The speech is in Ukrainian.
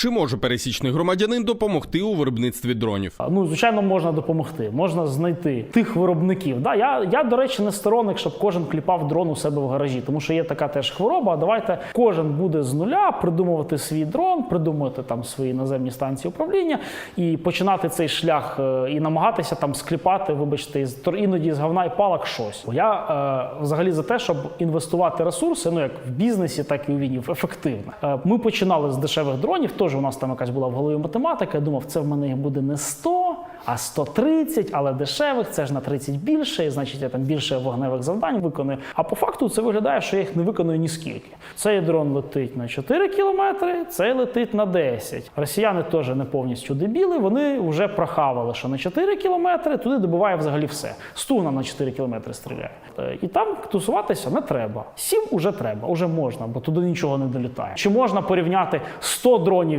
Чи може пересічний громадянин допомогти у виробництві дронів? Ну, звичайно, можна допомогти, можна знайти тих виробників. Да, я, я, до речі, не сторонник, щоб кожен кліпав дрон у себе в гаражі, тому що є така теж хвороба. Давайте кожен буде з нуля придумувати свій дрон, придумувати там свої наземні станції управління і починати цей шлях е, і намагатися там скліпати, вибачте, тор- іноді з говна і палок щось. Бо Я е, взагалі за те, щоб інвестувати ресурси, ну як в бізнесі, так і у війні, ефективно. Е, ми починали з дешевих дронів. Теж у нас там якась була в голові математика. Я думав, це в мене їх буде не 100, а 130, але дешевих, це ж на 30 більше, і значить я там більше вогневих завдань виконую. А по факту це виглядає, що я їх не виконую ні скільки. Цей дрон летить на 4 кілометри, цей летить на 10. Росіяни теж не повністю дебіли, вони вже прохавали, що на 4 кілометри туди добиває взагалі все. Стугна на 4 кілометри стріляє. Е, І там тусуватися не треба. Сім уже треба, уже можна, бо туди нічого не долітає. Чи можна порівняти 100 дронів?